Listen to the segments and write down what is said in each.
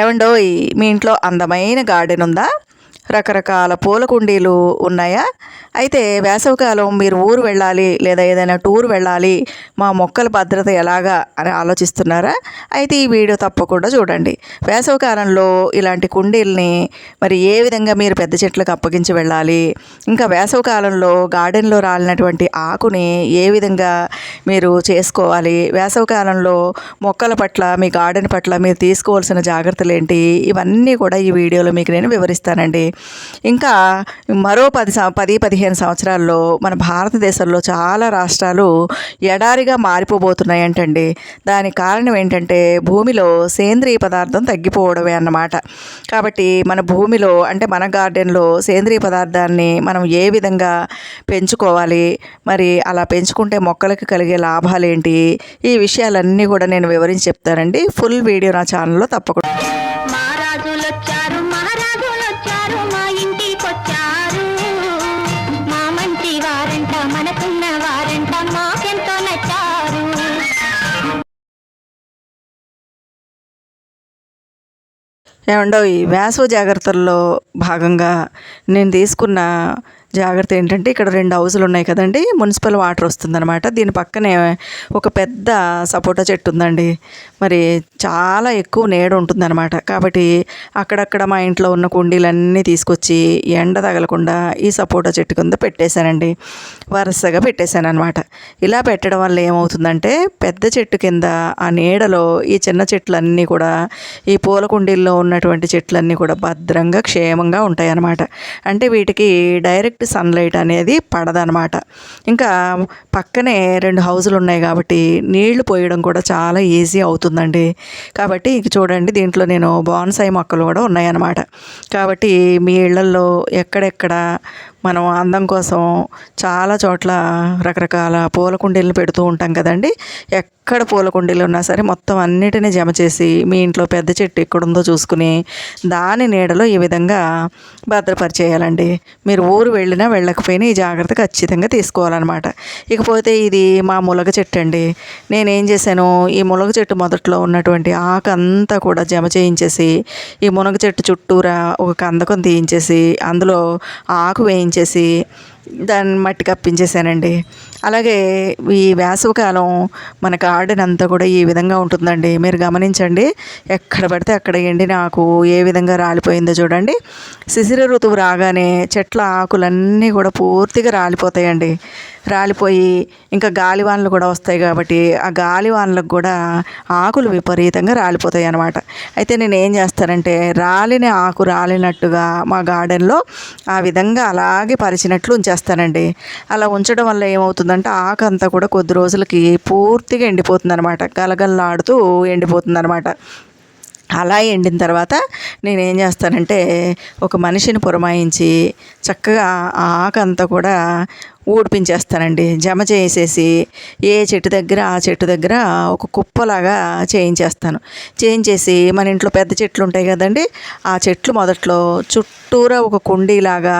ఏమండో మీ ఇంట్లో అందమైన గార్డెన్ ఉందా? రకరకాల పూల కుండీలు ఉన్నాయా? అయితే వేసవికాలం మీరు ఊరు వెళ్ళాలి లేదా ఏదైనా టూర్ వెళ్ళాలి మా మొక్కల భద్రత ఎలాగా అని ఆలోచిస్తున్నారా? అయితే ఈ వీడియో తప్పకుండా చూడండి. వేసవికాలంలో ఇలాంటి కుండీల్ని మరి ఏ విధంగా మీరు పెద్ద చెట్లకు అప్పగించి వెళ్ళాలి? ఇంకా వేసవికాలంలో గార్డెన్లో రాలినటువంటి ఆకుని ఏ విధంగా మీరు చేసుకోవాలి? వేసవికాలంలో మొక్కల పట్ల మీ గార్డెన్ పట్ల మీరు తీసుకోవాల్సిన జాగ్రత్తలు ఏంటి ఇవన్నీ కూడా ఈ వీడియోలో మీకు నేను వివరిస్తానండి. ఇంకా మరో పది పది పదిహేను సంవత్సరాల్లో మన భారతదేశంలో చాలా రాష్ట్రాలు ఎడారిగా మారిపోబోతున్నాయంటండి దానికి కారణం ఏంటంటే భూమిలో సేంద్రియ పదార్థం తగ్గిపోవడమే అన్నమాట. కాబట్టి మన భూమిలో అంటే మన గార్డెన్లో సేంద్రియ పదార్థాన్ని మనం ఏ విధంగా పెంచుకోవాలి మరి అలా పెంచుకుంటే మొక్కలకు కలిగే లాభాలు ఏంటి ఈ విషయాలన్నీ కూడా నేను వివరించి చెప్తానండి. ఫుల్ వీడియో నా ఛానల్లో తప్పకుండా. ఏమండో ఈ వేసవ జాగ్రత్తల్లో భాగంగా నేను తీసుకున్న జాగ్రత్త ఏంటంటే ఇక్కడ రెండు హౌజులు ఉన్నాయి కదండి మున్సిపల్ వాటర్ వస్తుందన్నమాట. దీని పక్కనే ఒక పెద్ద సపోటా చెట్టు ఉందండి. మరి చాలా ఎక్కువ నీడ ఉంటుందన్నమాట. కాబట్టి అక్కడక్కడ మా ఇంట్లో ఉన్న కుండీలన్నీ తీసుకొచ్చి ఎండ తగలకుండా ఈ సపోటా చెట్టు కింద పెట్టేశానండి. వరుసగా పెట్టేశాను అనమాట ఇలా పెట్టడం వల్ల ఏమవుతుందంటే పెద్ద చెట్టు కింద ఆ నీడలో ఈ చిన్న చెట్లన్నీ కూడా ఈ పూల కుండీల్లో ఉన్నటువంటి చెట్లన్నీ కూడా భద్రంగా క్షేమంగా ఉంటాయన్నమాట. అంటే వీటికి డైరెక్ట్ సన్లైట్ అనేది పడదనమాట ఇంకా పక్కనే రెండు హౌజులు ఉన్నాయి కాబట్టి నీళ్ళు పోయడం కూడా చాలా ఈజీ అవుతుందండి. కాబట్టి ఇక చూడండి దీంట్లో నేను బాన్సాయి మొక్కలు కూడా ఉన్నాయన్నమాట. కాబట్టి మీ ఇళ్ళలో ఎక్కడెక్కడ మనం అందం కోసం చాలా చోట్ల రకరకాల పూల కుండీలను పెడుతూ ఉంటాం కదండి. ఎక్కడ పూల కుండీలు ఉన్నా సరే మొత్తం అన్నిటినీ జమ చేసి మీ ఇంట్లో పెద్ద చెట్టు ఎక్కడుందో చూసుకుని దాని నీడలో ఈ విధంగా భద్రపరిచేయాలండి. మీరు ఊరు వెళ్ళినా వెళ్ళకపోయినా ఈ జాగ్రత్త ఖచ్చితంగా తీసుకోవాలన్నమాట. ఇకపోతే ఇది మా ములగ చెట్టు అండి నేనేం చేశాను? ఈ ములగ చెట్టు మొదట్లో ఉన్నటువంటి ఆకు అంతా కూడా జమ చేయించేసి ఈ మునగ చెట్టు చుట్టూరా ఒక కందకం తీయించేసి అందులో ఆకు వేయించేసి దాన్ని మట్టి కప్పించేసానండి అలాగే ఈ వేసవికాలం మన గార్డెన్ అంతా కూడా ఈ విధంగా ఉంటుందండి. మీరు గమనించండి ఎక్కడ పడితే అక్కడ వేయండి నాకు ఏ విధంగా రాలిపోయిందో చూడండి. శిశిర ఋతువు రాగానే చెట్ల ఆకులన్నీ కూడా పూర్తిగా రాలిపోతాయండి. రాలిపోయి ఇంకా గాలివానలు కూడా వస్తాయి కాబట్టి ఆ గాలివానలకు కూడా ఆకులు విపరీతంగా రాలిపోతాయి అన్నమాట. అయితే నేను ఏం చేస్తానంటే రాలిన ఆకు రాలినట్టుగా మా గార్డెన్లో ఆ విధంగా అలాగే పరిచినట్లు ఉంచేస్తానండి అలా ఉంచడం వల్ల ఏమవుతుందంటే ఆకు అంతా కూడా కొద్ది రోజులకి పూర్తిగా ఎండిపోతుంది అనమాట గలగల్లాడుతూ ఎండిపోతుంది అనమాట అలా ఎండిన తర్వాత నేనేం చేస్తానంటే ఒక మనిషిని పురమాయించి చక్కగా ఆ ఆకంతా కూడా ఊడిపించేస్తానండి. జమ చేసేసి ఏ చెట్టు దగ్గర ఆ చెట్టు దగ్గర ఒక కుప్పలాగా చేయించేస్తాను. చేయించేసి మన ఇంట్లో పెద్ద చెట్లు ఉంటాయి కదండి ఆ చెట్లు మొదట్లో చుట్టూరా ఒక కుండీలాగా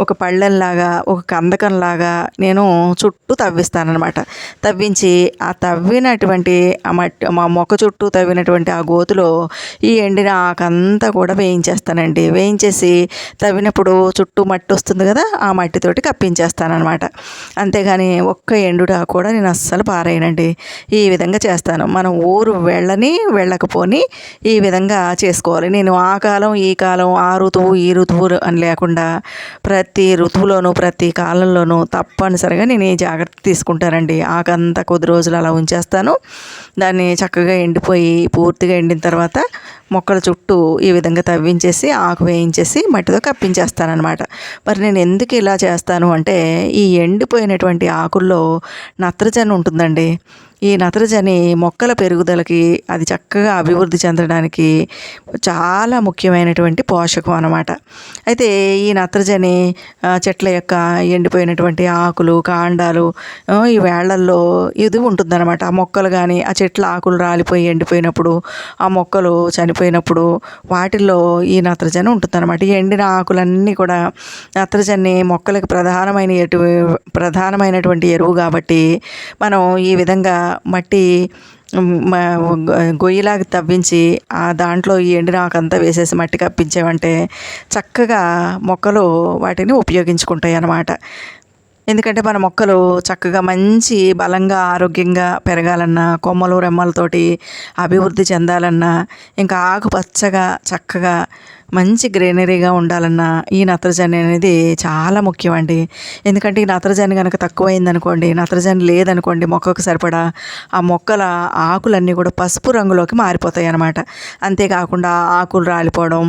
ఒక పళ్ళెంలాగా ఒక కందకంలాగా నేను చుట్టూ తవ్విస్తానమాట తవ్వించి ఆ తవ్వినటువంటి ఆ మట్టి మా మొక్క చుట్టూ తవ్వినటువంటి ఆ గోతులో ఈ ఎండిన ఆకంతా కూడా వేయించేస్తానండి. వేయించేసి తవ్వినప్పుడు చుట్టూ మట్టి వస్తుంది కదా ఆ మట్టితోటి కప్పించేస్తానమాట అంతేగాని ఒక్క ఎండుడా కూడా నేను అస్సలు పారేయనండి. ఈ విధంగా చేస్తాను. మనం ఊరు వెళ్ళని వెళ్ళకపోని ఈ విధంగా చేసుకోవాలి. నేను ఆ కాలం ఈ కాలం ఆ ఋతువు ఈ ఋతువు అని లేకుండా ప్రతి ప్రతి ఋతువులోనూ ప్రతి కాలంలోనూ తప్పనిసరిగా నేను ఈ జాగ్రత్త తీసుకుంటానండి. ఆకంతా కొద్ది రోజులు అలా ఉంచేస్తాను. దాన్ని చక్కగా ఎండిపోయి పూర్తిగా ఎండిన తర్వాత మొక్కల చుట్టూ ఈ విధంగా తవ్వించేసి ఆకు వేయించేసి మట్టితో కప్పించేస్తానమాట మరి నేను ఎందుకు ఇలా చేస్తాను అంటే ఈ ఎండిపోయినటువంటి ఆకుల్లో నత్రజని ఉంటుందండి. ఈ నత్రజని మొక్కల పెరుగుదలకి అది చక్కగా అభివృద్ధి చెందడానికి చాలా ముఖ్యమైనటువంటి పోషకం అన్నమాట. అయితే ఈ నత్రజని చెట్ల యొక్క ఎండిపోయినటువంటి ఆకులు కాండాలు ఈ వేళ్ళల్లో ఇది ఉంటుందన్నమాట. ఆ మొక్కలు కానీ ఆ చెట్ల ఆకులు రాలిపోయి ఎండిపోయినప్పుడు ఆ మొక్కలు చనిపోయినప్పుడు వాటిల్లో ఈ నత్రజని ఉంటుందన్నమాట. ఎండిన ఆకులన్నీ కూడా నత్రజని మొక్కలకు ప్రధానమైన ఎటు ప్రధానమైనటువంటి ఎరువు కాబట్టి మనం ఈ విధంగా మట్టి గొయ్యిలాగా తవ్వించి ఆ దాంట్లో ఈ ఎండిన ఆకంతా వేసేసి మట్టి కప్పించామంటే చక్కగా మొక్కలు వాటిని ఉపయోగించుకుంటాయి అన్నమాట. ఎందుకంటే మన మొక్కలు చక్కగా మంచి బలంగా ఆరోగ్యంగా పెరగాలన్నా కొమ్మలు రెమ్మలతోటి అభివృద్ధి చెందాలన్నా ఇంకా ఆకుపచ్చగా చక్కగా మంచి గ్రీనరీగా ఉండాలన్నా ఈ నత్రజని అనేది చాలా ముఖ్యం అండి ఎందుకంటే ఈ నత్రజని కనుక తక్కువైంది అనుకోండి నత్రజని లేదనుకోండి మొక్కకు సరిపడా ఆ మొక్కల ఆకులన్నీ కూడా పసుపు రంగులోకి మారిపోతాయి అన్నమాట అంతేకాకుండా ఆకులు రాలిపోవడం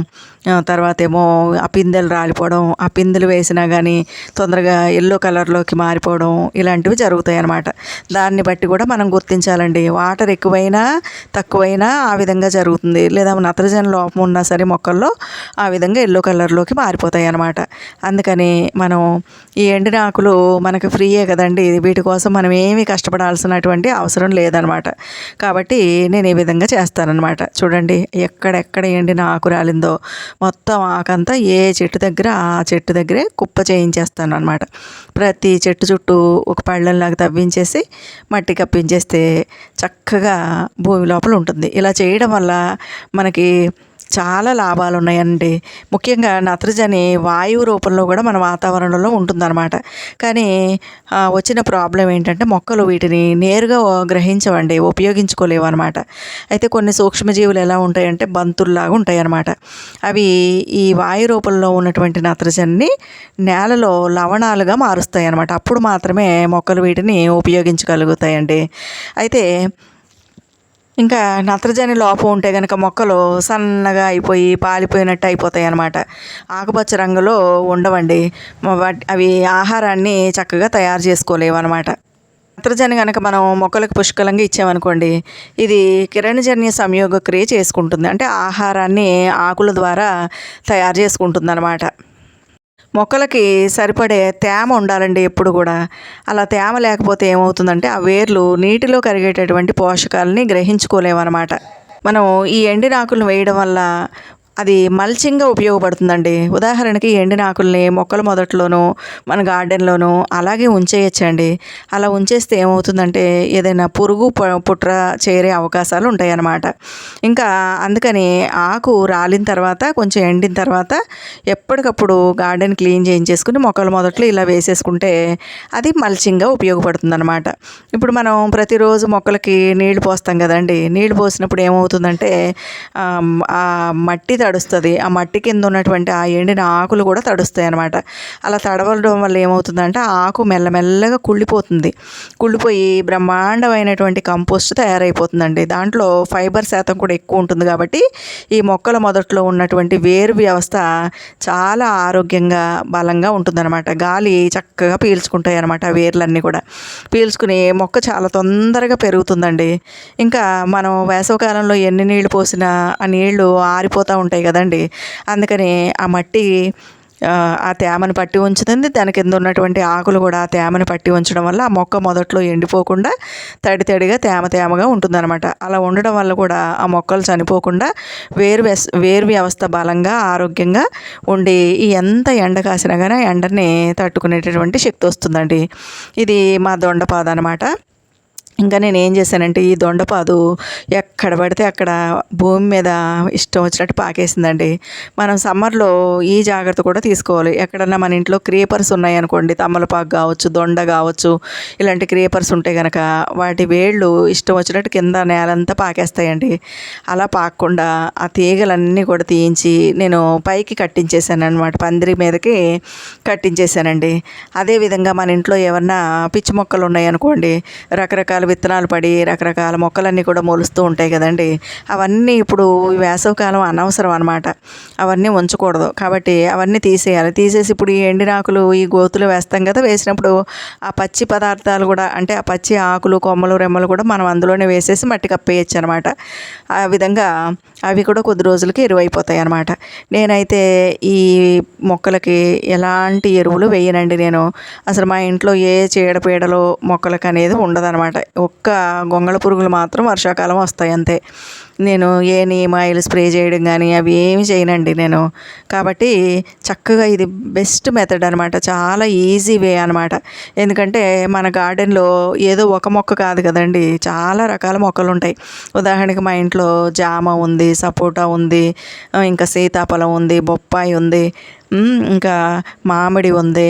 తర్వాత ఏమో ఆ పిందెలు రాలిపోవడం ఆ పిందెలు వేసినా కానీ తొందరగా ఎల్లో కలర్లోకి మారిపోవడం ఇలాంటివి జరుగుతాయి అన్నమాట దాన్ని బట్టి కూడా మనం గుర్తించాలండి. వాటర్ ఎక్కువైనా తక్కువైనా ఆ విధంగా జరుగుతుంది. లేదా నత్రజని లోపం ఉన్నా సరే మొక్కల్లో ఆ విధంగా ఎల్లో కలర్లోకి మారిపోతాయి అన్నమాట. అందుకని మనం ఈ ఎండిన ఆకులు మనకు ఫ్రీయే కదండి. వీటి కోసం మనం ఏమీ కష్టపడాల్సినటువంటి అవసరం లేదనమాట కాబట్టి నేను ఈ విధంగా చేస్తానన్నమాట. చూడండి ఎక్కడెక్కడ ఎండిన ఆకు రాలిందో. మొత్తం ఆకంతా ఏ చెట్టు దగ్గర ఆ చెట్టు దగ్గరే కుప్ప చేయించేస్తాను అనమాట ప్రతి చెట్టు చుట్టూ ఒక పళ్ళంలాగా తవ్వించేసి మట్టి కప్పించేస్తే చక్కగా భూమి లోపల ఉంటుంది. ఇలా చేయడం వల్ల మనకి చాలా లాభాలు ఉన్నాయండి ముఖ్యంగా నత్రజని వాయువు రూపంలో కూడా మన వాతావరణంలో ఉంటుందన్నమాట. కానీ వచ్చిన ప్రాబ్లం ఏంటంటే మొక్కలు వీటిని నేరుగా గ్రహించవండి ఉపయోగించుకోలేవు అనమాట అయితే కొన్ని సూక్ష్మజీవులు ఎలా ఉంటాయంటే బంతుల్లాగా ఉంటాయి అన్నమాట అవి ఈ వాయు రూపంలో ఉన్నటువంటి నత్రజనిని నేలలో లవణాలుగా మారుస్తాయి అన్నమాట అప్పుడు మాత్రమే మొక్కలు వీటిని ఉపయోగించగలుగుతాయండి. అయితే ఇంకా నత్రజని లోపం ఉంటే కనుక మొక్కలు సన్నగా అయిపోయి పాలిపోయినట్టు అయిపోతాయి అన్నమాట. ఆకుపచ్చ రంగులో ఉండవండి. అవి ఆహారాన్ని చక్కగా తయారు చేసుకోలేవు అనమాట నత్రజని కనుక మనం మొక్కలకు పుష్కలంగా ఇచ్చామనుకోండి ఇది కిరణజన్య సంయోగ క్రియ చేసుకుంటుంది. అంటే ఆహారాన్ని ఆకుల ద్వారా తయారు చేసుకుంటుంది అనమాట మొక్కలకి సరిపడే తేమ ఉండాలండి ఎప్పుడు కూడా. అలా తేమ లేకపోతే ఏమవుతుందంటే ఆ వేర్లు నీటిలో కరిగేటటువంటి పోషకాలని గ్రహించుకోలేమన్నమాట. మనం ఈ ఎండిన ఆకులను వేయడం వల్ల అది మల్చింగ్గా ఉపయోగపడుతుందండి. ఉదాహరణకి ఎండిన ఆకుల్ని మొక్కల మొదట్లోనూ మన గార్డెన్లోనూ అలాగే ఉంచేయచ్చండి. అలా ఉంచేస్తే ఏమవుతుందంటే ఏదైనా పురుగు పుట్ర చేరే అవకాశాలు ఉంటాయన్నమాట. ఇంకా అందుకని ఆకు రాలిన తర్వాత కొంచెం ఎండిన తర్వాత ఎప్పటికప్పుడు గార్డెన్ క్లీన్ చేయించేసుకుని మొక్కల మొదట్లో ఇలా వేసేసుకుంటే అది మల్చింగ్గా ఉపయోగపడుతుందన్నమాట. ఇప్పుడు మనం ప్రతిరోజు మొక్కలకి నీళ్ళు పోస్తాం కదండి. నీళ్ళు పోసినప్పుడు ఏమవుతుందంటే ఆ మట్టి తడుస్తుంది. ఆ మట్టి కింద ఉన్నటువంటి ఆ ఎండిన ఆకులు కూడా తడుస్తాయి అనమాట అలా తడవడం వల్ల ఏమవుతుందంటే ఆ ఆకు మెల్లమెల్లగా కుళ్ళిపోతుంది. కుళ్ళిపోయి బ్రహ్మాండమైనటువంటి కంపోస్ట్ తయారైపోతుందండి. దాంట్లో ఫైబర్ శాతం కూడా ఎక్కువ ఉంటుంది కాబట్టి ఈ మొక్కల మొదట్లో ఉన్నటువంటి వేరు వ్యవస్థ చాలా ఆరోగ్యంగా బలంగా ఉంటుందన్నమాట. గాలి చక్కగా పీల్చుకుంటాయి అనమాట ఆ వేర్లన్నీ కూడా. పీల్చుకుని మొక్క చాలా తొందరగా పెరుగుతుందండి. ఇంకా మనం వేసవకాలంలో ఎన్ని నీళ్ళు పోసినా ఆ నీళ్ళు ఆరిపోతూ ఉంటాయి. కదండి. అందుకని ఆ మట్టి ఆ, తేమను పట్టి ఉంచుతుంది. దాని కింద ఉన్నటువంటి ఆకులు కూడా ఆ తేమను పట్టి ఉంచడం వల్ల ఆ మొక్క మొదట్లో ఎండిపోకుండా తడి తడిగా తేమ తేమగా ఉంటుందన్నమాట. అలా ఉండడం వల్ల కూడా ఆ మొక్కలు చనిపోకుండా వేరు వ్యస్ వేరు వ్యవస్థ బలంగా ఆరోగ్యంగా ఉండి ఈ ఎంత ఎండ కాసినా కానీ ఎండని తట్టుకునేటటువంటి శక్తి వస్తుందండి. ఇది మా దొండపాద అనమాట ఇంకా నేను ఏం చేశానంటే ఈ దొండపాదు ఎక్కడ పడితే అక్కడ భూమి మీద ఇష్టం వచ్చినట్టు పాకేసిందండి. మనం సమ్మర్లో ఈ జాగ్రత్త కూడా తీసుకోవాలి. ఎక్కడన్నా మన ఇంట్లో క్రీపర్స్ ఉన్నాయనుకోండి తమలపాకు కావచ్చు దొండ కావచ్చు ఇలాంటి క్రీపర్స్ ఉంటే కనుక వాటి వేళ్ళు ఇష్టం వచ్చినట్టు కింద నేలంతా పాకేస్తాయండి. అలా పాకకుండా ఆ తీగలన్నీ కూడా తీయించి నేను పైకి కట్టించేసాను అనమాట పందిరి మీదకి కట్టించేసానండి అదేవిధంగా మన ఇంట్లో ఏమన్నా పిచ్చి మొక్కలు ఉన్నాయనుకోండి రకరకాల విత్తనాలు పడి రకరకాల మొక్కలన్నీ కూడా మొలుస్తూ ఉంటాయి కదండి. అవన్నీ ఇప్పుడు వేసవకాలం వేసవికాలం అనవసరం అనమాట అవన్నీ ఉంచకూడదు. కాబట్టి అవన్నీ తీసేయాలి. తీసేసి ఇప్పుడు ఈ ఎండినాకులు ఈ గోతులు వేస్తాం కదా వేసినప్పుడు ఆ పచ్చి పదార్థాలు కూడా అంటే ఆ పచ్చి ఆకులు కొమ్మలు రెమ్మలు కూడా మనం అందులోనే వేసేసి మట్టి కప్పేయచ్చు అనమాట ఆ విధంగా అవి కూడా కొద్ది రోజులకి ఎరువైపోతాయి అనమాట నేనైతే ఈ మొక్కలకి ఎలాంటి ఎరువులు వేయనండి నేను. అసలు మా ఇంట్లో ఏ చీడపీడలు మొక్కలకు అనేది ఉండదనమాట ఒక్క గొంగళ పురుగులు మాత్రం వర్షాకాలం వస్తాయి అంతే. నేను ఏ నీమ్ ఆయిల్ స్ప్రే చేయడం కానీ అవి ఏమి చేయనండి నేను. కాబట్టి చక్కగా ఇది బెస్ట్ మెథడ్ అనమాట చాలా ఈజీ వే అనమాట ఎందుకంటే మన గార్డెన్లో ఏదో ఒక మొక్క కాదు కదండి. చాలా రకాల మొక్కలు ఉంటాయి. ఉదాహరణకి మా ఇంట్లో జామ ఉంది సపోటా ఉంది ఇంకా సీతాఫలం ఉంది బొప్పాయి ఉంది ఇంకా మామిడి ఉంది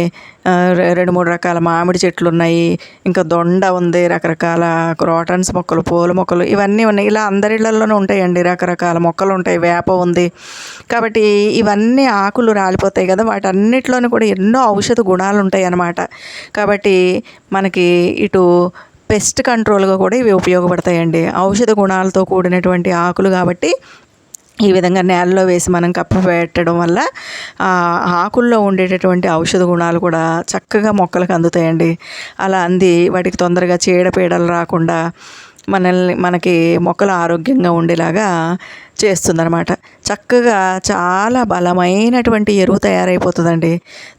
రెండు మూడు రకాల మామిడి చెట్లు ఉన్నాయి ఇంకా దొండ ఉంది రకరకాల క్రోటన్స్ మొక్కలు పూల మొక్కలు ఇవన్నీ ఉన్నాయి. ఇలా అందరిళ్ళలోనూ ఉంటాయండి రకరకాల మొక్కలు ఉంటాయి వేప ఉంది. కాబట్టి ఇవన్నీ ఆకులు రాలిపోతాయి కదా వాటన్నిటిలోనూ కూడా ఎన్నో ఔషధ గుణాలు ఉంటాయి అన్నమాట కాబట్టి మనకి ఇటు పెస్ట్ కంట్రోల్గా కూడా ఇవి ఉపయోగపడతాయండి. ఔషధ గుణాలతో కూడినటువంటి ఆకులు కాబట్టి ఈ విధంగా నేలలో వేసి మనం కప్ప పెట్టడం వల్ల ఆకుల్లో ఉండేటటువంటి ఔషధ గుణాలు కూడా చక్కగా మొక్కలకు అందుతాయండి. అలా అంది వాటికి తొందరగా చీడపీడలు రాకుండా మనల్ని మనకి మొక్కలు ఆరోగ్యంగా ఉండేలాగా చేస్తుందన్నమాట. చక్కగా చాలా బలమైనటువంటి ఎరువు తయారైపోతుందండి.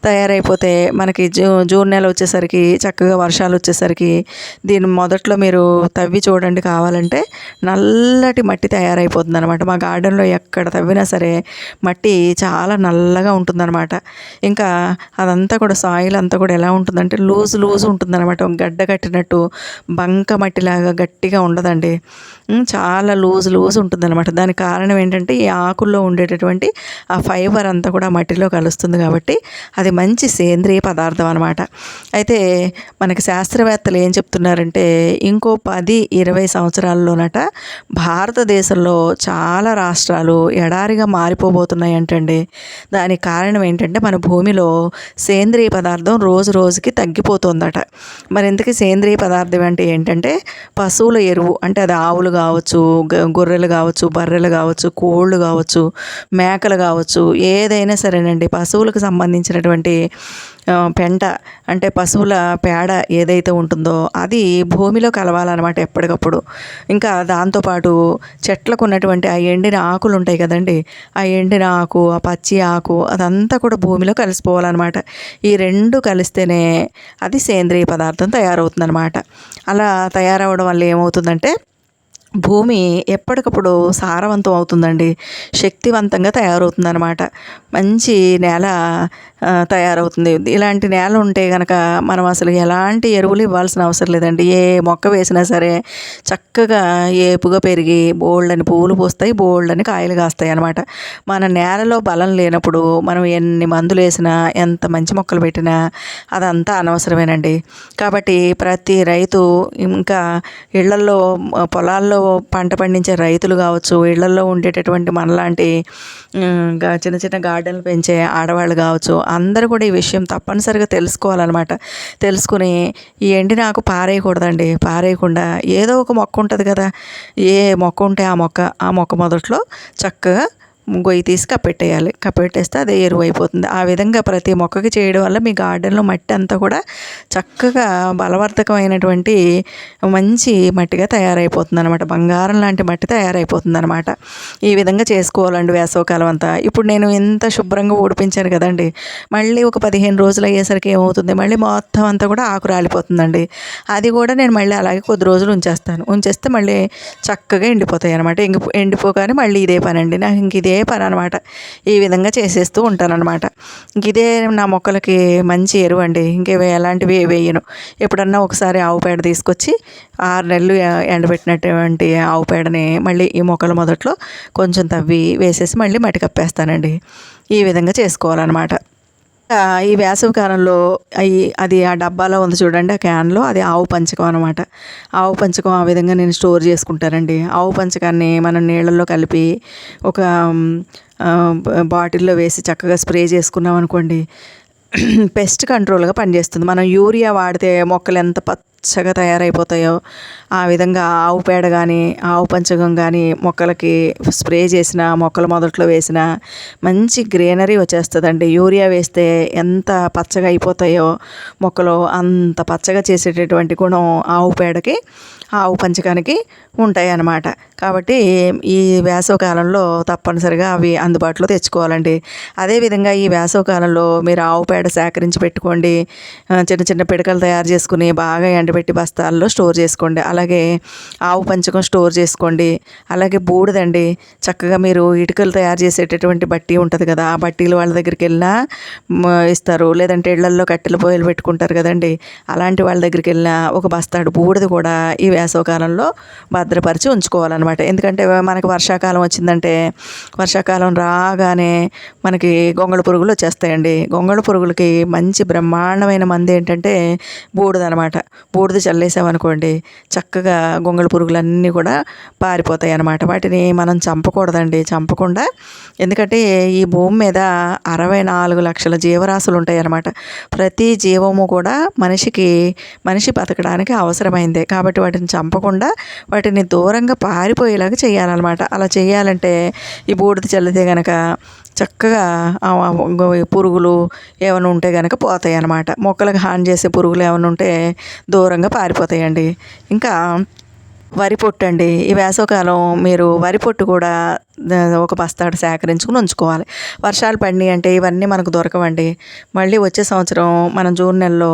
తయారైపోతే మనకి జూ జూన్ నెల వచ్చేసరికి చక్కగా వర్షాలు వచ్చేసరికి దీని మొదట్లో మీరు తవ్వి చూడండి కావాలంటే నల్లటి మట్టి తయారైపోతుంది అనమాట మా గార్డెన్లో ఎక్కడ తవ్వినా సరే మట్టి చాలా నల్లగా ఉంటుందన్నమాట. ఇంకా అదంతా కూడా సాయిల్ అంతా కూడా ఎలా ఉంటుందంటే లూజ్ లూజ్ ఉంటుందన్నమాట. గడ్డ కట్టినట్టు బంక మట్టిలాగా గట్టిగా ఉండదండి. చాలా లూజ్ లూజ్ ఉంటుందన్నమాట. దానికి కారణం ఏంటంటే ఈ ఆకుల్లో ఉండేటటువంటి ఆ ఫైబర్ అంతా కూడా మట్టిలో కలుస్తుంది కాబట్టి అది మంచి సేంద్రియ పదార్థం అనమాట అయితే మనకి శాస్త్రవేత్తలు ఏం చెప్తున్నారంటే ఇంకో పది ఇరవై సంవత్సరాల్లోనట భారతదేశంలో చాలా రాష్ట్రాలు ఎడారిగా మారిపోబోతున్నాయి అంటండి. దానికి కారణం ఏంటంటే మన భూమిలో సేంద్రియ పదార్థం రోజు రోజుకి తగ్గిపోతుందట. మరి ఇంతకీ సేంద్రియ పదార్థం అంటే ఏంటంటే పశువుల ఎరువు అంటే అది ఆవులు కావచ్చు గ- గొర్రెలు కావచ్చు బర్రెలు కావచ్చు కోళ్ళు కావచ్చు మేకలు కావచ్చు ఏదైనా సరేనండి. పశువులకు సంబంధించినటువంటి పెంట అంటే పశువుల పేడ ఏదైతే ఉంటుందో అది భూమిలో కలవాలన్నమాట ఎప్పటికప్పుడు. ఇంకా దాంతోపాటు చెట్లకు ఉన్నటువంటి ఆ ఎండిన ఆకులు ఉంటాయి కదండి. ఆ ఎండిన ఆకు ఆ పచ్చి ఆకు అదంతా కూడా భూమిలో కలిసిపోవాలన్నమాట. ఈ రెండు కలిస్తేనే అది సేంద్రియ పదార్థం తయారవుతుందన్నమాట. అలా తయారవడం వల్ల ఏమవుతుందంటే భూమి ఎప్పటికప్పుడు సారవంతం అవుతుందండి. శక్తివంతంగా తయారవుతుందనమాట మంచి నేల తయారవుతుంది. ఇలాంటి నేల ఉంటే కనుక మనం అసలు ఎలాంటి ఎరువులు ఇవ్వాల్సిన అవసరం లేదండి. ఏ మొక్క వేసినా సరే చక్కగా ఏపుగా పెరిగి బోల్డని పువ్వులు పూస్తాయి బోల్డని కాయలు కాస్తాయి అనమాట మన నేలలో బలం లేనప్పుడు మనం ఎన్ని మందులు వేసినా ఎంత మంచి మొక్కలు పెట్టినా అదంతా అనవసరమేనండి. కాబట్టి ప్రతి రైతు ఇంకా ఇళ్ళల్లో పొలాల్లో పంట పండించే రైతులు కావచ్చు ఇళ్ళల్లో ఉండేటటువంటి మనలాంటి చిన్న చిన్న గార్డెన్లు పెంచే ఆడవాళ్ళు కావచ్చు అందరూ కూడా ఈ విషయం తప్పనిసరిగా తెలుసుకోవాలన్నమాట. తెలుసుకుని ఈ ఎండిన ఆకు పారేయకూడదండి. పారేయకుండా ఏదో ఒక మొక్క ఉంటుంది కదా ఏ మొక్క ఉంటే ఆ మొక్క ఆ మొక్క మొదట్లో చక్కగా గొయ్యి తీసి కప్పెట్టేయాలి. కప్పెట్టేస్తే అది ఎరువు అయిపోతుంది. ఆ విధంగా ప్రతి మొక్కకి చేయడం వల్ల మీ గార్డెన్లో మట్టి అంతా కూడా చక్కగా బలవర్ధకమైనటువంటి మంచి మట్టిగా తయారైపోతుంది అనమాట బంగారం లాంటి మట్టి తయారైపోతుంది అనమాట ఈ విధంగా చేసుకోవాలండి వేసవకాలం అంతా. ఇప్పుడు నేను ఎంత శుభ్రంగా ఊడిపించాను కదండి. మళ్ళీ ఒక పదిహేను రోజులు అయ్యేసరికి ఏమవుతుంది? మళ్ళీ మొత్తం అంతా కూడా ఆకు రాలిపోతుందండి. అది కూడా నేను మళ్ళీ అలాగే కొద్ది రోజులు ఉంచేస్తాను. ఉంచేస్తే మళ్ళీ చక్కగా ఎండిపోతాయి అనమాట ఎండి ఎండిపోగానే మళ్ళీ ఇదే పని అండి నాకు ఇంక ఇదే పని అనమాట ఈ విధంగా చేసేస్తూ ఉంటానన్నమాట ఇదే నా మొక్కలకి మంచి ఎరువు అండి ఇంకేవి ఎలాంటివి వేయను. ఎప్పుడన్నా ఒకసారి ఆవు పేడ తీసుకొచ్చి ఆరు నెలలు ఎండబెట్టినటువంటి ఆవు పేడని మళ్ళీ ఈ మొక్కల మొదట్లో కొంచెం తవ్వి వేసేసి మళ్ళీ మట్టి కప్పేస్తానండి. ఈ విధంగా చేసుకోవాలన్నమాట ఈ వేసవి కాలంలో అవి అది ఆ డబ్బాలో ఉంది చూడండి ఆ క్యాన్లో. అది ఆవు పంచకం అనమాట ఆవు పంచకం ఆ విధంగా నేను స్టోర్ చేసుకుంటానండి. ఆవు పంచకాన్ని మనం నీళ్ళల్లో కలిపి ఒక బాటిల్లో వేసి చక్కగా స్ప్రే చేసుకున్నాం అనుకోండి పెస్ట్ కంట్రోల్గా పనిచేస్తుంది. మనం యూరియా వాడితే మొక్కలు ఎంత పచ్చగా తయారైపోతాయో ఆ విధంగా ఆవు పేడ కానీ ఆవు పంచకం కానీ మొక్కలకి స్ప్రే చేసిన మొక్కలు మొదట్లో వేసిన మంచి గ్రీనరీ వచ్చేస్తుందండి. యూరియా వేస్తే ఎంత పచ్చగా అయిపోతాయో మొక్కలు అంత పచ్చగా చేసేటటువంటి గుణం ఆవు పేడకి ఆవు పంచకానికి ఉంటాయి అన్నమాట కాబట్టి ఈ వేసవకాలంలో తప్పనిసరిగా అవి అందుబాటులో తెచ్చుకోవాలండి. అదేవిధంగా ఈ వేసవకాలంలో మీరు ఆవు పేడ సేకరించి పెట్టుకోండి. చిన్న చిన్న పిడకలు తయారు చేసుకుని బాగా ఎండబెట్టి పెట్టి బస్తాల్లో స్టోర్ చేసుకోండి. అలాగే ఆవు పంచకం స్టోర్ చేసుకోండి. అలాగే బూడిదండి. చక్కగా మీరు ఇటుకలు తయారు చేసేటటువంటి బట్టి ఉంటుంది కదా. ఆ బట్టీలు వాళ్ళ దగ్గరికి వెళ్ళినా ఇస్తారు. లేదంటే ఇళ్ళల్లో కట్టెల పొయ్యిలు పెట్టుకుంటారు కదండి. అలాంటి వాళ్ళ దగ్గరికి వెళ్ళినా ఒక బస్తాడు బూడిద కూడా ఈ వేసవకాలంలో భద్రపరిచి ఉంచుకోవాలన్నమాట. ఎందుకంటే మనకి వర్షాకాలం వచ్చిందంటే వర్షాకాలం రాగానే మనకి గొంగళ పురుగులు వచ్చేస్తాయండి. గొంగళ పురుగులకి మంచి బ్రహ్మాండమైన మంది ఏంటంటే బూడిద అనమాట బూడిద చల్లేసామనుకోండి చక్కగా గొంగళ పురుగులన్నీ కూడా పారిపోతాయి అన్నమాట వాటిని మనం చంపకూడదండి చంపకుండా. ఎందుకంటే ఈ భూమి మీద అరవై నాలుగు లక్షల జీవరాశులు ఉంటాయి అన్నమాట ప్రతి జీవము కూడా మనిషికి మనిషి బతకడానికి అవసరమైందే. కాబట్టి వాటిని చంపకుండా వాటిని దూరంగా పారిపోయేలాగా చేయాలన్నమాట. అలా చేయాలంటే ఈ బూడిద చల్లితే కనుక చక్కగా పురుగులు ఏమైనా ఉంటే కనుక పోతాయి అన్నమాట మొక్కలకు హాని చేసే పురుగులు ఏమైనా ఉంటే దూరంగా పారిపోతాయండి. ఇంకా వరి పొట్టు అండి ఈ వేసవకాలం మీరు వరి పొట్టు కూడా ఒక బస్తాడు సేకరించుకుని ఉంచుకోవాలి. వర్షాలు పడినాయి అంటే ఇవన్నీ మనకు దొరకవండి. మళ్ళీ వచ్చే సంవత్సరం మనం జూన్ నెలలో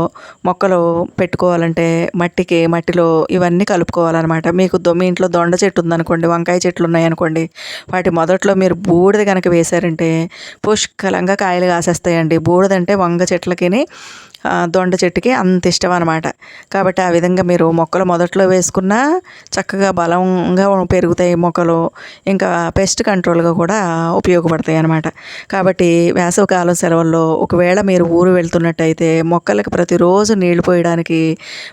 మొక్కలు పెట్టుకోవాలంటే మట్టికి మట్టిలో ఇవన్నీ కలుపుకోవాలన్నమాట. మీకు మీ ఇంట్లో దొండ చెట్టు ఉందనుకోండి వంకాయ చెట్లు ఉన్నాయనుకోండి వాటి మొదట్లో మీరు బూడిద కనుక వేశారంటే పుష్కలంగా కాయలు కాసేస్తాయండి. బూడిదంటే వంగ చెట్లకిని దొండ చెట్టుకి అంత ఇష్టం అనమాట కాబట్టి ఆ విధంగా మీరు మొక్కలు మొదట్లో వేసుకున్నా చక్కగా బలంగా పెరుగుతాయి మొక్కలు. ఇంకా పెస్ట్ కంట్రోల్గా కూడా ఉపయోగపడతాయి అనమాట కాబట్టి వేసవికాలం సెలవుల్లో ఒకవేళ మీరు ఊరు వెళ్తున్నట్టయితే మొక్కలకు ప్రతిరోజు నీళ్ళు పోయడానికి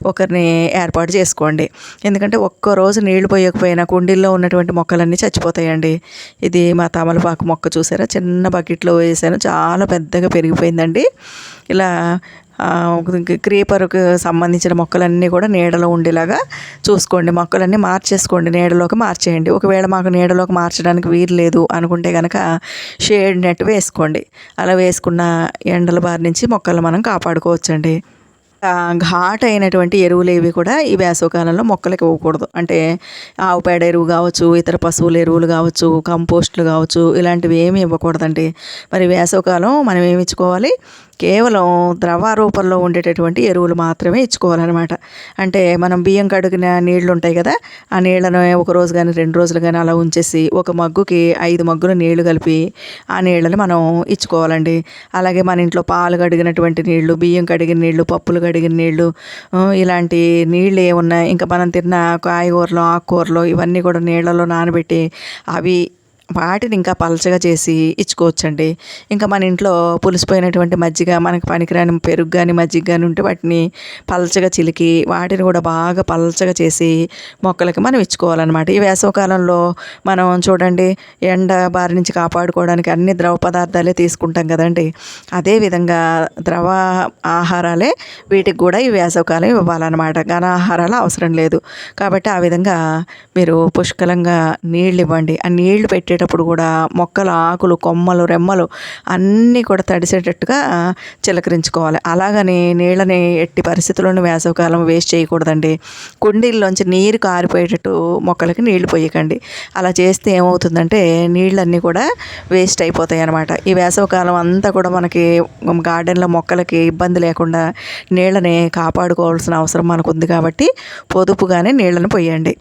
ఒకరిని ఏర్పాటు చేసుకోండి. ఎందుకంటే ఒక్క రోజు నీళ్ళు పోయకపోయినా కుండీల్లో ఉన్నటువంటి మొక్కలన్నీ చచ్చిపోతాయండి. ఇది మా తమలపాకు మొక్క చూసారా? చిన్న బకెట్లో వేసాను. చాలా పెద్దగా పెరిగిపోయిందండి. ఇలా క్రీపర్కి సంబంధించిన మొక్కలన్నీ కూడా నీడలో ఉండేలాగా చూసుకోండి. మొక్కలన్నీ మార్చేసుకోండి నీడలోకి మార్చేయండి. ఒకవేళ మాకు నీడలోకి మార్చడానికి వీలు లేదు అనుకుంటే కనుక షేడ్ నెట్ వేసుకోండి. అలా వేసుకున్న ఎండల బారి నుంచి మొక్కలు మనం కాపాడుకోవచ్చండి. ఘాట్ అయినటువంటి ఎరువులు ఏవి కూడా ఈ వేసవకాలంలో మొక్కలకి ఇవ్వకూడదు. అంటే ఆవు పేడ ఎరువు కావచ్చు ఇతర పశువుల ఎరువులు కావచ్చు కంపోస్టులు కావచ్చు ఇలాంటివి ఏమీ ఇవ్వకూడదండి. మరి వేసవకాలం మనం ఏమి ఇచ్చుకోవాలి? కేవలం ద్రవ రూపంలో ఉండేటటువంటి ఎరువులు మాత్రమే ఇచ్చుకోవాలన్నమాట. అంటే మనం బియ్యం కడిగిన నీళ్ళు ఉంటాయి కదా ఆ నీళ్ళను ఒక రోజు కానీ రెండు రోజులు కానీ అలా ఉంచేసి ఒక మగ్గుకి ఐదు మగ్గులు నీళ్ళు కలిపి ఆ నీళ్ళని మనం ఇచ్చుకోవాలండి. అలాగే మన ఇంట్లో పాలు కడిగినటువంటి నీళ్ళు బియ్యం కడిగిన నీళ్ళు పప్పులు కడిగిన నీళ్ళు ఇలాంటి నీళ్ళు ఏమున్నాయి? ఇంకా మనం తిన్న కాయగూరలు ఆకుకూరలు ఇవన్నీ కూడా నీళ్ళలో నానబెట్టి అవి వాటిని ఇంకా పలచగా చేసి ఇచ్చుకోవచ్చండి. ఇంకా మన ఇంట్లో పులిసిపోయినటువంటి మజ్జిగ మనకి పనికిరాని పెరుగు కానీ మజ్జిగ కానీ ఉంటే వాటిని పలచగా చిలికి వాటిని కూడా బాగా పలచగా చేసి మొక్కలకి మనం ఇచ్చుకోవాలన్నమాట. ఈ వేసవకాలంలో మనం చూడండి ఎండ బారి నుంచి కాపాడుకోవడానికి అన్ని ద్రవ పదార్థాలే తీసుకుంటాం కదండి. అదేవిధంగా ద్రవ ఆహారాలే వీటికి కూడా ఈ వేసవకాలం ఇవ్వాలన్నమాట. ఘన ఆహారాలు అవసరం లేదు. కాబట్టి ఆ విధంగా మీరు పుష్కలంగా నీళ్ళు ఇవ్వండి. ఆ నీళ్ళు తడిసేటప్పుడు కూడా మొక్కల ఆకులు కొమ్మలు రెమ్మలు అన్నీ కూడా తడిసేటట్టుగా చిలకరించుకోవాలి. అలాగని నీళ్ళని ఎట్టి పరిస్థితుల్లోనూ వేసవికాలం వేస్ట్ చేయకూడదండి. కుండీల్లోంచి నీరు కారిపోయేటట్టు మొక్కలకి నీళ్ళు పోయకండి. అలా చేస్తే ఏమవుతుందంటే నీళ్ళన్నీ కూడా వేస్ట్ అయిపోతాయి అన్నమాట. ఈ వేసవికాలం అంతా కూడా మనకి గార్డెన్లో మొక్కలకి ఇబ్బంది లేకుండా నీళ్ళని కాపాడుకోవాల్సిన అవసరం మనకు ఉంది కాబట్టి పొదుపుగానే నీళ్ళని పోయండి.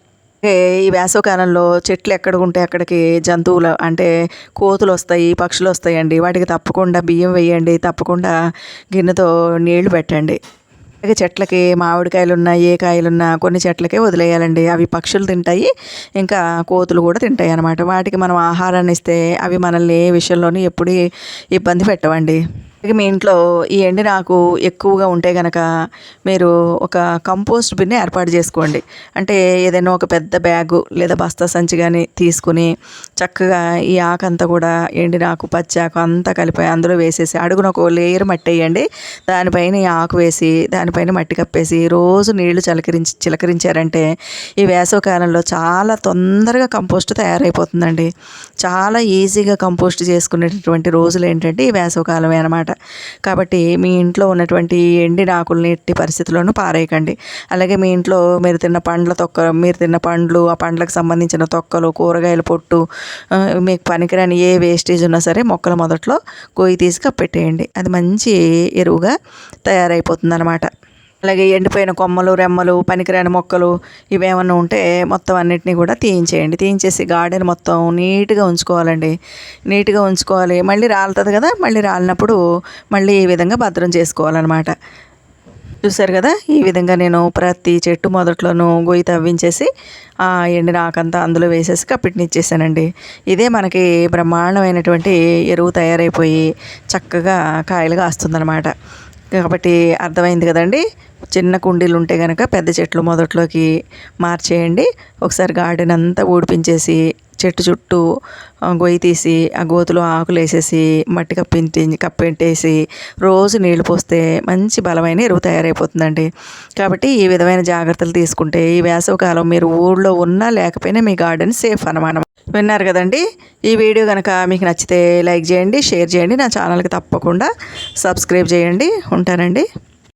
ఈ వేసవకాలంలో చెట్లు ఎక్కడ ఉంటే అక్కడికి జంతువులు అంటే కోతులు వస్తాయి పక్షులు వస్తాయండి. వాటికి తప్పకుండా బియ్యం వేయండి తప్పకుండా గిన్నెతో నీళ్ళు పెట్టండి. అలాగే చెట్లకి మామిడికాయలు ఉన్నా ఏ కాయలున్నా కొన్ని చెట్లకే వదిలేయాలండి. అవి పక్షులు తింటాయి ఇంకా కోతులు కూడా తింటాయి అన్నమాట. వాటికి మనం ఆహారాన్ని ఇస్తే అవి మనల్ని ఏ విషయంలోనూ ఎప్పుడు ఇబ్బంది పెట్టవండి. మీ ఇంట్లో ఈ ఎండిన ఆకు ఎక్కువగా ఉంటే గనక మీరు ఒక కంపోస్ట్ బిన్ ఏర్పాటు చేసుకోండి. అంటే ఏదైనా ఒక పెద్ద బ్యాగు లేదా బస్తా సంచి కానీ తీసుకుని చక్కగా ఈ ఆకు అంతా కూడా ఎండిన ఆకు పచ్చి ఆకు అంతా కలిపి అందులో వేసేసి అడుగున ఒక లేయర్ మట్టి వేయండి. దానిపైన ఈ ఆకు వేసి దానిపైన మట్టి కప్పేసి రోజు నీళ్ళు చిలకరించి చిలకరించారంటే ఈ వేసవకాలంలో చాలా తొందరగా కంపోస్ట్ తయారైపోతుందండి. చాలా ఈజీగా కంపోస్ట్ చేసుకునేటటువంటి రోజులు ఏంటంటే ఈ వేసవకాలమే అనమాట కాబట్టి మీ ఇంట్లో ఉన్నటువంటి ఎండిన ఆకుల్ని ఎట్టి పరిస్థితుల్లోనూ పారేయకండి. అలాగే మీ ఇంట్లో మీరు తిన్న పండ్ల తొక్క మీరు తిన్న పండ్లు ఆ పండ్లకు సంబంధించిన తొక్కలు కూరగాయల పొట్టు మీకు పనికిరాని ఏ వేస్టేజ్ ఉన్నా సరే మొక్కల మొదట్లో గొయ్యి తీసి కప్పెట్టేయండి. అది మంచి ఎరువుగా తయారైపోతుంది అనమాట అలాగే ఎండిపోయిన కొమ్మలు రెమ్మలు పనికిరాని మొక్కలు ఇవేమన్నా ఉంటే మొత్తం అన్నిటినీ కూడా తీయించేయండి. తీయించేసి గార్డెన్ మొత్తం నీట్గా ఉంచుకోవాలండి. నీట్గా ఉంచుకోవాలి. మళ్ళీ రాలుతుంది కదా మళ్ళీ రాలినప్పుడు మళ్ళీ ఈ విధంగా భద్రం చేసుకోవాలన్నమాట. చూసారు కదా ఈ విధంగా నేను ప్రతి చెట్టు మొదట్లోనూ గొయ్యి తవ్వించేసి ఆ ఎండిన ఆకంతా అందులో వేసేసి కప్పిటినిచ్చేసానండి ఇదే మనకి బ్రహ్మాండమైనటువంటి ఎరువు తయారైపోయి చక్కగా కాయలు కాస్తుందన్నమాట. కాబట్టి అర్థమైంది కదండి. చిన్న కుండీలు ఉంటే కనుక పెద్ద చెట్లు మొదట్లోకి మార్చేయండి. ఒకసారి గార్డెన్ అంతా ఊడిపించేసి చెట్టు చుట్టూ గొయ్యి తీసి ఆ గోతులో ఆకులు వేసేసి మట్టి కప్పింటి కప్పెట్టేసి రోజు నీళ్ళు పోస్తే మంచి బలమైన ఎరువు తయారైపోతుందండి. కాబట్టి ఈ విధమైన జాగ్రత్తలు తీసుకుంటే ఈ వేసవికాలం మీరు ఊళ్ళో ఉన్నా లేకపోయినా మీ గార్డెన్ సేఫ్ అనమాట విన్నారు కదండి? ఈ వీడియో కనుక మీకు నచ్చితే లైక్ చేయండి షేర్ చేయండి. నా ఛానల్కి తప్పకుండా సబ్స్క్రైబ్ చేయండి. ఉంటానండి.